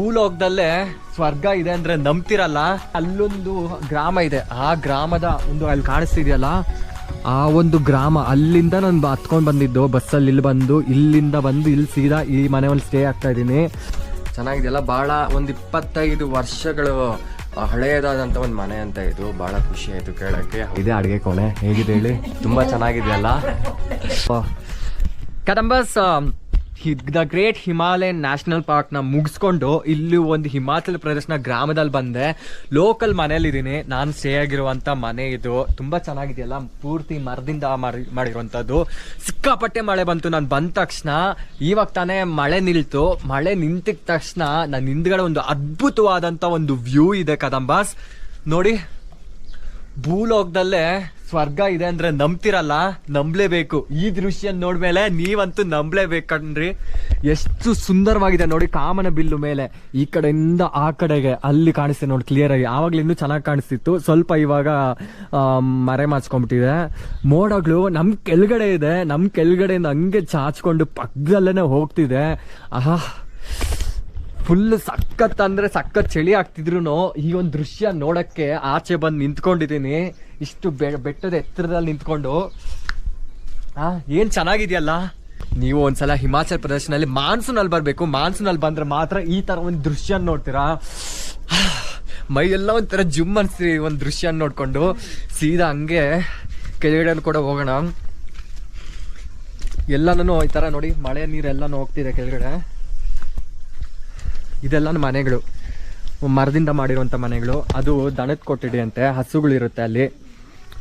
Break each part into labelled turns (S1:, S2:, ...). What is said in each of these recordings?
S1: ಭೂಲೋಕದಲ್ಲೇ ಸ್ವರ್ಗ ಇದೆ ಅಂದ್ರೆ ನಂಬ್ತಿರಲ್ಲ ಅಲ್ಲೊಂದು ಗ್ರಾಮ ಇದೆ. ಆ ಗ್ರಾಮದ ಒಂದು ಅಲ್ಲಿ ಕಾಣಿಸ್ತಿದೆಯಲ್ಲ ಆ ಒಂದು ಗ್ರಾಮ ಅಲ್ಲಿಂದ ನಾನು ಹತ್ಕೊಂಡು ಬಂದಿದ್ದು ಬಸ್ಸಲ್ಲಿ ಇಲ್ಲಿ ಬಂದು ಇಲ್ಲಿಂದ ಬಂದು ಇಲ್ಲಿ ಸೀದಾ ಈ ಮನೆ ಒಂದು ಸ್ಟೇ ಆಗ್ತಾ ಇದ್ದೀನಿ. ಚೆನ್ನಾಗಿದೆಯಲ್ಲ ಬಹಳ ಒಂದು ಇಪ್ಪತ್ತೈದು ವರ್ಷಗಳು ಹಳೆಯದಾದಂತ ಒಂದು ಮನೆ ಅಂತ ಇದು. ಬಹಳ ಖುಷಿ ಆಯ್ತು ಕೇಳಕ್ಕೆ. ಇದೇ ಅಡಿಗೆ ಕೋಣೆ ಹೇಗಿದೆ ಹೇಳಿ? ತುಂಬಾ ಚೆನ್ನಾಗಿದೆಯಲ್ಲ? Kadambas the great Himalayan national ಪಾರ್ಕ್ನ ಮುಗಿಸ್ಕೊಂಡು ಇಲ್ಲಿ ಒಂದು ಹಿಮಾಚಲ ಪ್ರದೇಶನ ಗ್ರಾಮದಲ್ಲಿ ಬಂದೆ. ಲೋಕಲ್ ಮನೇಲಿದ್ದೀನಿ ನಾನು ಸ್ಟೇ ಆಗಿರುವಂತ ಮನೆ ಇದು. ತುಂಬಾ ಚೆನ್ನಾಗಿದೆಯಲ್ಲ? ಪೂರ್ತಿ ಮರದಿಂದ ಮಾಡಿ ಮಾಡಿರುವಂಥದ್ದು. ಸಿಕ್ಕಾಪಟ್ಟೆ ಮಳೆ ಬಂತು. ನಾನು ಬಂದ ತಕ್ಷಣ ಇವಾಗ ತಾನೇ ಮಳೆ ನಿಲ್ತು. ಮಳೆ ನಿಂತಿದ ತಕ್ಷಣ ನನ್ನ ಹಿಂದ್ಗಡೆ ಒಂದು ಅದ್ಭುತವಾದಂತ ಒಂದು ವ್ಯೂ ಇದೆ ಕದಂಬಾಸ್. ನೋಡಿ. ಭೂಲೋಕದಲ್ಲೇ ಸ್ವರ್ಗ ಇದೆ ಅಂದ್ರೆ ನಂಬ್ತಿರಲ್ಲ, ನಂಬ್ಲೇಬೇಕು. ಈ ದೃಶ್ಯ ನೋಡ್ಮೇಲೆ ನೀವಂತೂ ನಂಬ್ಲೇಬೇಕು ಕಣ್ರಿ ಎಷ್ಟು ಸುಂದರವಾಗಿದೆ ನೋಡಿ ಕಾಮನ ಬಿಲ್ಲು ಮೇಲೆ. ಈ ಕಡೆಯಿಂದ ಆ ಕಡೆಗೆ ಅಲ್ಲಿ ಕಾಣಿಸ್ತೆ ನೋಡಿ ಕ್ಲಿಯರ್ ಆಗಿ. ಆವಾಗ್ಲೂ ಇನ್ನೂ ಚೆನ್ನಾಗಿ ಕಾಣಿಸ್ತಿತ್ತು. ಸ್ವಲ್ಪ ಇವಾಗ ಮರೆ ಮಾಚ್ಕೊಂಡ್ಬಿಟ್ಟಿದೆ ಮೋಡಗಳು ನಮ್ ಕೆಳಗಡೆ ಇದೆ. ನಮ್ ಕೆಳಗಡೆಯಿಂದ ಹಂಗೆ ಚಾಚ್ಕೊಂಡು ಪಕ್ಕದಲ್ಲೇನೆ ಹೋಗ್ತಿದೆ. ಆಹಾ. ಫುಲ್ ಸಖತ್ ಅಂದ್ರೆ ಸಖತ್ ಚಳಿ ಆಗ್ತಿದ್ರು ಈ ಒಂದು ದೃಶ್ಯ ನೋಡಕ್ಕೆ ಆಚೆ ಬಂದು ನಿಂತ್ಕೊಂಡಿದ್ದೀನಿ. ಇಷ್ಟು ಬೆಟ್ಟದ ಎತ್ತರದಲ್ಲಿ ನಿಂತ್ಕೊಂಡು. ಆ, ಏನ್ ಚೆನ್ನಾಗಿದೆಯಲ್ಲ? ನೀವು ಒಂದ್ಸಲ ಹಿಮಾಚಲ್ ಪ್ರದೇಶನಲ್ಲಿ ಮಾನ್ಸೂನ್ ಅಲ್ಲಿ ಬರ್ಬೇಕು. ಮಾನ್ಸೂನ್ ಅಲ್ಲಿ ಬಂದ್ರೆ ಮಾತ್ರ ಈ ತರ ಒಂದು ದೃಶ್ಯ ನೋಡ್ತೀರಾ? ಮೈ ಎಲ್ಲ ಒಂಥರ ಜುಮ್ ಅನ್ಸ್ತೀರಿ ಒಂದು ದೃಶ್ಯ ನೋಡ್ಕೊಂಡು. ಸೀದಾ ಹಂಗೆ ಕೆಳಗಡೆ ಕೂಡ ಹೋಗೋಣ. ಎಲ್ಲಾನು ಈ ತರ ನೋಡಿ, ಮಳೆ ನೀರೆಲ್ಲನೂ ಹೋಗ್ತಿದೆ ಕೆಳಗಡೆ. ಇದೆಲ್ಲ ಮನೆಗಳು. ಮರದಿಂದ ಮಾಡಿರುವಂಥ ಮನೆಗಳು. ಅದು ದನದ ಕೊಟ್ಟಿದೆಯಂತೆ ಹಸುಗಳಿರುತ್ತೆ ಅಲ್ಲಿ.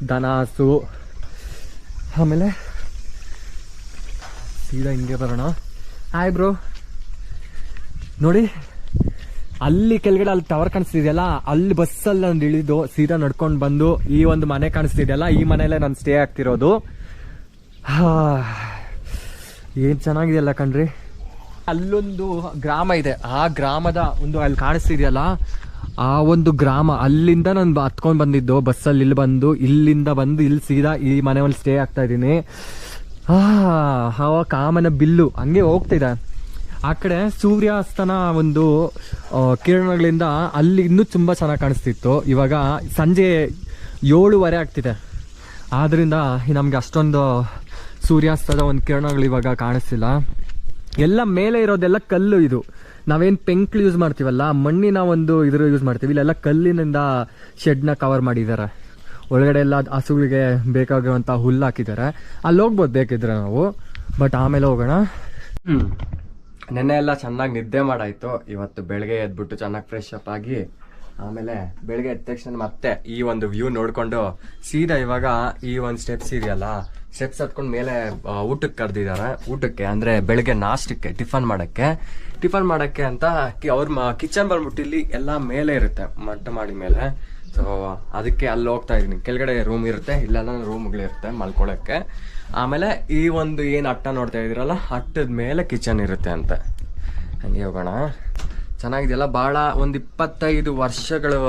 S1: ದನ, ಹಸು. ಆಮೇಲೆ ಸೀದಾ ಹಿಂಗೆ ಬರೋಣ. ಹಾಯ್ ಬ್ರೋ ನೋಡಿ, ಅಲ್ಲಿ ಕೆಳಗಡೆ ಅಲ್ಲಿ ಟವರ್ ಕಾಣಿಸ್ತಿದೆಯಲ್ಲ? ಅಲ್ಲಿ ಬಸ್ಸಲ್ಲಿ ನಾನು ಇಳಿದು ಸೀದಾ ನಡ್ಕೊಂಡು ಬಂದು ಈ ಒಂದು ಮನೆ ಕಾಣಿಸ್ತಿದೆಯಲ್ಲ? ಈ ಮನೆಯಲ್ಲೇ ನಾನು ಸ್ಟೇ ಆಗ್ತಿರೋದು. ಏನ್ ಚೆನ್ನಾಗಿದೆಯಲ್ಲ ಕಣ್ರಿ? ಅಲ್ಲೊಂದು ಗ್ರಾಮ ಇದೆ. ಆ ಗ್ರಾಮದ ಒಂದು ಅಲ್ಲಿ ಕಾಣಿಸ್ತಿದೆಯಲ್ಲ? ಆ ಒಂದು ಗ್ರಾಮ. ಅಲ್ಲಿಂದ ನಾನು ಹತ್ಕೊಂಡ್ ಬಂದಿದ್ದು. ಬಸ್ಸಲ್ಲಿ ಇಲ್ಲಿ ಬಂದು, ಇಲ್ಲಿಂದ ಬಂದು ಇಲ್ಲಿ ಸೀದಾ ಈ ಮನೆ ಒಂದು ಸ್ಟೇ ಆಗ್ತಾ ಇದ್ದೀನಿ. ಹವ ಕಾಮನ ಬಿಲ್ಲು. ಹಂಗೆ ಹೋಗ್ತಿದೆ. ಆ ಕಡೆ ಸೂರ್ಯಾಸ್ತನ ಒಂದು ಕಿರಣಗಳಿಂದ ಅಲ್ಲಿ ಇನ್ನೂ ತುಂಬಾ ಚೆನ್ನಾಗಿ ಕಾಣಿಸ್ತಿತ್ತು. ಇವಾಗ ಸಂಜೆ ಏಳುವರೆ ಆಗ್ತಿದೆ. ಆದ್ದರಿಂದ ನಮಗೆ ಅಷ್ಟೊಂದು ಸೂರ್ಯಾಸ್ತದ ಒಂದು ಕಿರಣಗಳು ಇವಾಗ ಕಾಣಿಸ್ತಿಲ್ಲ. ಎಲ್ಲ ಮೇಲೆ ಇರೋದೆಲ್ಲ ಕಲ್ಲು ಇದು. ನಾವೇನ್ ಪೆಂಕ್ಳು ಯೂಸ್ ಮಾಡ್ತೀವಲ್ಲ ಮಣ್ಣಿನ ಒಂದು ಇದ್ರ ಯೂಸ್ ಮಾಡ್ತೀವಿ. ಇಲ್ಲೆಲ್ಲ ಕಲ್ಲಿನಿಂದ ಶೆಡ್ನ ಕವರ್ ಮಾಡಿದ್ದಾರೆ. ಒಳಗಡೆ ಎಲ್ಲ ಹಸುಗಳಿಗೆ ಬೇಕಾಗಿರುವಂತ ಹುಲ್ಲು ಹಾಕಿದ್ದಾರೆ. ಅಲ್ಲಿ ಹೋಗ್ಬೋದು ಬೇಕಿದ್ರೆ ನಾವು. ಬಟ್ ಆಮೇಲೆ ಹೋಗೋಣ. ಹ್ಮ್. ನೆನ್ನೆ ಎಲ್ಲ ಚೆನ್ನಾಗಿ ನಿದ್ದೆ ಮಾಡಾಯ್ತು. ಇವತ್ತು ಬೆಳಗ್ಗೆ ಎದ್ಬಿಟ್ಟು ಚೆನ್ನಾಗಿ ಫ್ರೆಶ್ ಅಪ್ ಆಗಿ ಆಮೇಲೆ ಬೆಳಗ್ಗೆ ಎದ್ದ ತಕ್ಷಣ ಮತ್ತೆ ಈ ಒಂದು ವ್ಯೂ ನೋಡ್ಕೊಂಡು ಸೀದಾ ಇವಾಗ ಈ ಒಂದು ಸ್ಟೆಪ್ಸ್ ಇದೆಯಲ್ಲ ಸ್ಟೆಪ್ಸ್ ಹತ್ಕೊಂಡು ಮೇಲೆ ಊಟಕ್ಕೆ ಕರೆದಿದ್ದಾರೆ ಊಟಕ್ಕೆ ಅಂದ್ರೆ ಬೆಳಗ್ಗೆ ನಾಷ್ಟಕ್ಕೆ, ಟಿಫನ್ ಮಾಡಕ್ಕೆ. ಟಿಫನ್ ಮಾಡಕ್ಕೆ ಅಂತ ಅವ್ರ ಕಿಚನ್ ಬಂದ್ಬಿಟ್ಟು ಇಲ್ಲಿ ಎಲ್ಲ ಮೇಲೆ ಇರುತ್ತೆ ಮಟ್ಟ ಮಾಡಿ ಮೇಲೆ. ಸೊ ಅದಕ್ಕೆ ಅಲ್ಲಿ ಹೋಗ್ತಾ ಇದೀನಿ ಕೆಳಗಡೆ ರೂಮ್ ಇರುತ್ತೆ, ಇಲ್ಲೆಲ್ಲ ರೂಮ್ಗಳಿರುತ್ತೆ ಮಲ್ಕೊಳ್ಳೋಕ್ಕೆ ಆಮೇಲೆ ಈ ಒಂದು ಏನು ಅಟ್ಟ ನೋಡ್ತಾ ಇದ್ದೀರಲ್ಲ ಅಟ್ಟದ ಮೇಲೆ ಕಿಚನ್ ಇರುತ್ತೆ ಅಂತ. ಹಂಗೆ ಹೋಗೋಣ. ಚೆನ್ನಾಗಿದೆಯಲ್ಲ? ಬಹಳ ಒಂದು ಇಪ್ಪತ್ತೈದು ವರ್ಷಗಳು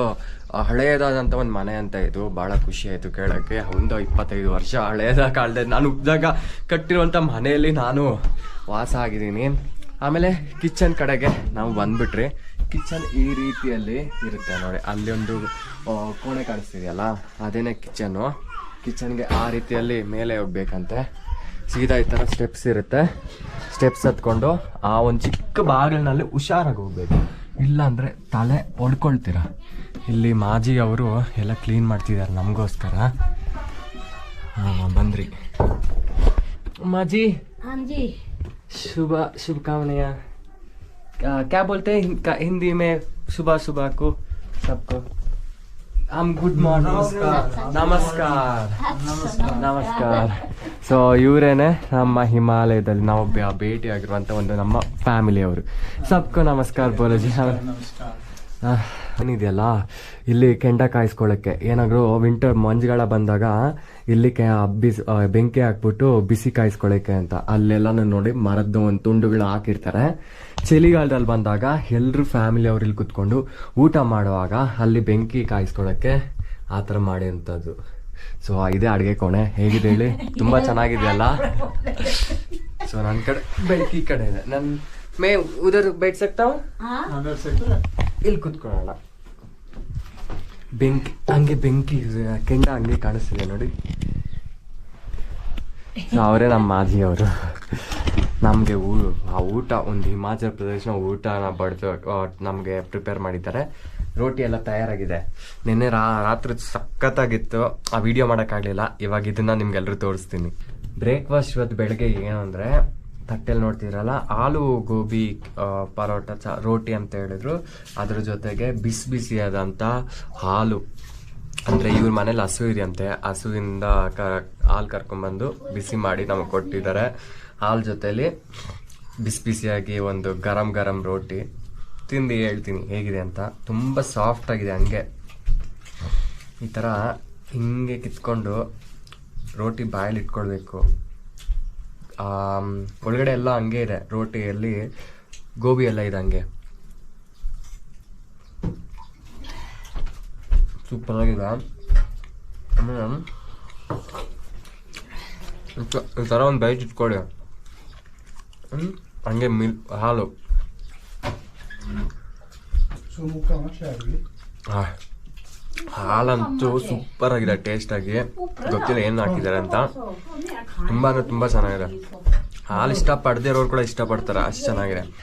S1: ಹಳೆಯದಾದಂಥ ಒಂದು ಮನೆ ಅಂತ ಇದು. ಭಾಳ ಖುಷಿ ಆಯಿತು ಕೇಳೋಕ್ಕೆ. ಒಂದು ಇಪ್ಪತ್ತೈದು ವರ್ಷ ಹಳೆಯದ ಕಾಲದ ನಾನು ಉದ್ದಾಗ ಕಟ್ಟಿರುವಂಥ ಮನೆಯಲ್ಲಿ ನಾನು ವಾಸ ಆಗಿದ್ದೀನಿ. ಆಮೇಲೆ ಕಿಚನ್ ಕಡೆಗೆ ನಾವು ಬಂದುಬಿಟ್ರಿ, ಕಿಚನ್ ಈ ರೀತಿಯಲ್ಲಿ ಇರುತ್ತೆ ನೋಡಿ. ಅಲ್ಲಿ ಒಂದು ಕೋಣೆ ಕಾಣಿಸ್ತಿದೆಯಲ್ಲ? ಅದೇನೇ ಕಿಚನ್ನು. ಕಿಚನ್ಗೆ ಆ ರೀತಿಯಲ್ಲಿ ಮೇಲೆ ಹೋಗ್ಬೇಕಂತೆ. ಸೀದಾ ಈ ಥರ ಸ್ಟೆಪ್ಸ್ ಇರುತ್ತೆ. ಸ್ಟೆಪ್ಸ್ ಹತ್ಕೊಂಡು ಆ ಒಂದು ಚಿಕ್ಕ ಬಾಗಿಲಿನಲ್ಲಿ ಹುಷಾರಾಗಿ ಹೋಗ್ಬೇಕು. ಇಲ್ಲಾಂದರೆ ತಲೆ ಹೊಡ್ಕೊಳ್ತೀರ ಇಲ್ಲಿ ಮಾಜಿ ಅವರು ಎಲ್ಲ ಕ್ಲೀನ್ ಮಾಡ್ತಿದ್ದಾರೆ ನಮಗೋಸ್ಕರ. ಬಂದ್ರಿ. ಮಾಜಿ. ಶುಭ ಶುಭಕಾಮನೆಯ. ಕ್ಯಾ ಬೋಲ್ತೆ ಹಿಂದಿ ಮೇ ಶುಭ ಶುಭ ಕು ಸಬ್ಕು. ಗುಡ್ ಮಾರ್ನಿಂಗ್ ನಮಸ್ಕಾರ. ನಮಸ್ಕಾರ. ಸೊ ಇವರೇನೆ ನಮ್ಮ ಹಿಮಾಲಯದಲ್ಲಿ ನಾವು ಭೇಟಿ ಒಂದು ನಮ್ಮ ಫ್ಯಾಮಿಲಿ ಅವರು. ಸಬ್ಕು ನಮಸ್ಕಾರ ಬೋಲಜಿ. ನಮಸ್ಕಾರ. ಏನಿದೆಯಲ್ಲ? ಇಲ್ಲಿ ಕೆಂಡ ಕಾಯಿಸ್ಕೊಳ್ಳೋಕ್ಕೆ ಏನಾದರೂ ವಿಂಟರ್ ಮಂಜುಗಳ ಬಂದಾಗ ಇಲ್ಲಿ ಕೆ ಬಿಸಿ ಬೆಂಕಿ ಹಾಕ್ಬಿಟ್ಟು ಬಿಸಿ ಕಾಯಿಸ್ಕೊಳ್ಳೋಕ್ಕೆ ಅಂತ. ಅಲ್ಲೆಲ್ಲನೂ ನೋಡಿ ಮರದ್ದು ಒಂದು ತುಂಡುಗಳು ಹಾಕಿರ್ತಾರೆ. ಚಳಿಗಾಲದಲ್ಲಿ ಬಂದಾಗ ಎಲ್ಲರೂ ಫ್ಯಾಮಿಲಿ ಅವ್ರು ಇಲ್ಲಿ ಕುತ್ಕೊಂಡು ಊಟ ಮಾಡುವಾಗ ಅಲ್ಲಿ ಬೆಂಕಿ ಕಾಯಿಸ್ಕೊಳ್ಳೋಕ್ಕೆ ಆ ಥರ ಮಾಡಿರುವಂಥದ್ದು. ಸೊ ಇದೇ ಅಡುಗೆ ಕೋಣೆ. ಹೇಗಿದೆ ಹೇಳಿ? ತುಂಬಾ ಚೆನ್ನಾಗಿದೆಯಲ್ಲ? ಸೊ ನನ್ನ ಕಡೆ ಬೆಂಕಿ ಕಡೆ ಇದೆ. ನನ್ನ ಮೇ ಉದರ್ ಬೈಟ್ ಸಕ್ತಾವ್
S2: हाँ
S3: अंदर से
S1: ಇಲ್ಲಿ ಕುತ್ಕೊಳ್ಳೋಣ ಬೆಂಕಿ ಹಂಗೆ ಬೆಂಕಿ ಕೆಂಡ ಹಂಗೆ ಕಾಣಿಸ್ತಿದೆ ನೋಡಿ ಅವರೇ ನಮ್ಮ ಮಾಜಿ ಅವರು ನಮಗೆ ಊ ಆ ಊಟ ಒಂದು ಹಿಮಾಚಲ ಪ್ರದೇಶನ ಊಟನ ಬಡ್ದು ನಮಗೆ ಪ್ರಿಪೇರ್ ಮಾಡಿದ್ದಾರೆ ರೋಟಿ ಎಲ್ಲ ತಯಾರಾಗಿದೆ ನಿನ್ನೆ ರಾ ರಾತ್ರಿ ಸಖತ್ತಾಗಿತ್ತು ಆ ವಿಡಿಯೋ ಮಾಡೋಕ್ಕಾಗಲಿಲ್ಲ ಇವಾಗ ಇದನ್ನ ನಿಮ್ಗೆಲ್ರೂ ತೋರಿಸ್ತೀನಿ ಬ್ರೇಕ್ಫಾಸ್ಟ್ ಇವತ್ತು ಬೆಳಗ್ಗೆ ಏನು ಅಂದರೆ ತಟ್ಟೆಲಿ ನೋಡ್ತಿದ್ರಲ್ಲ ಆಲೂ ಗೋಬಿ ಪರೋಟ ಚ, ರೋಟಿ ಅಂತ ಹೇಳಿದ್ರು. ಅದ್ರ ಜೊತೆಗೆ ಬಿಸಿ ಬಿಸಿಯಾದಂಥ ಹಾಲು. ಅಂದರೆ ಇವ್ರ ಮನೇಲಿ ಹಸು ಇದೆಯಂತೆ ಹಸುವಿಂದ ಕ, ಹಾಲು ಕರ್ಕೊಂಬಂದು ಬಿಸಿ ಮಾಡಿ ನಮಗೆ ಕೊಟ್ಟಿದ್ದಾರೆ. ಹಾಲು ಜೊತೇಲಿ ಬಿಸಿ ಬಿಸಿಯಾಗಿ ಒಂದು ಗರಂ ಗರಂ ರೋಟಿ. ತಿಂದು ಹೇಳ್ತೀನಿ, ಹೇಗಿದೆ ಅಂತ. ತುಂಬ ಸಾಫ್ಟ್ ಆಗಿದೆ ಹಂಗೆ. ಈ ಥರ ಹಿಂಗೆ ಕಿತ್ಕೊಂಡು ರೋಟಿ ಬಾಯಲ್ಲಿ ಇಟ್ಕೊಳ್ಬೇಕು. ಒಳಗಡೆ ಎಲ್ಲ ಹಂಗೆ ಇದೆ. ರೋಟಿಯಲ್ಲಿ ಗೋಬಿ ಎಲ್ಲ ಇದೆ ಹಂಗೆ. ಸೂಪರಾಗಿದೆ ಆಮೇಲೆ ಈ ಥರ ಒಂದು ಬೈಟ್ ಇಟ್ಕೊಳ್ಳಿ ಹಂಗೆ ಮಿಲ್ ಹಾಲು. ಹಾಂ. ಹಾಲಂತೂ ಸೂಪರ್ ಆಗಿದೆ ಟೇಸ್ಟ್ ಆಗಿ. ಗೊತ್ತಿಲ್ಲ ಏನು ಹಾಕಿದ್ದಾರೆ ಅಂತ. ತುಂಬಾ ಅಂದ್ರೆ ತುಂಬಾ ಚೆನ್ನಾಗಿದೆ. ಹಾಲು ಇಷ್ಟಪಡದೇ ಇರೋರು ಕೂಡ ಇಷ್ಟಪಡ್ತಾರೆ, ಅಷ್ಟು ಚೆನ್ನಾಗಿದೆ.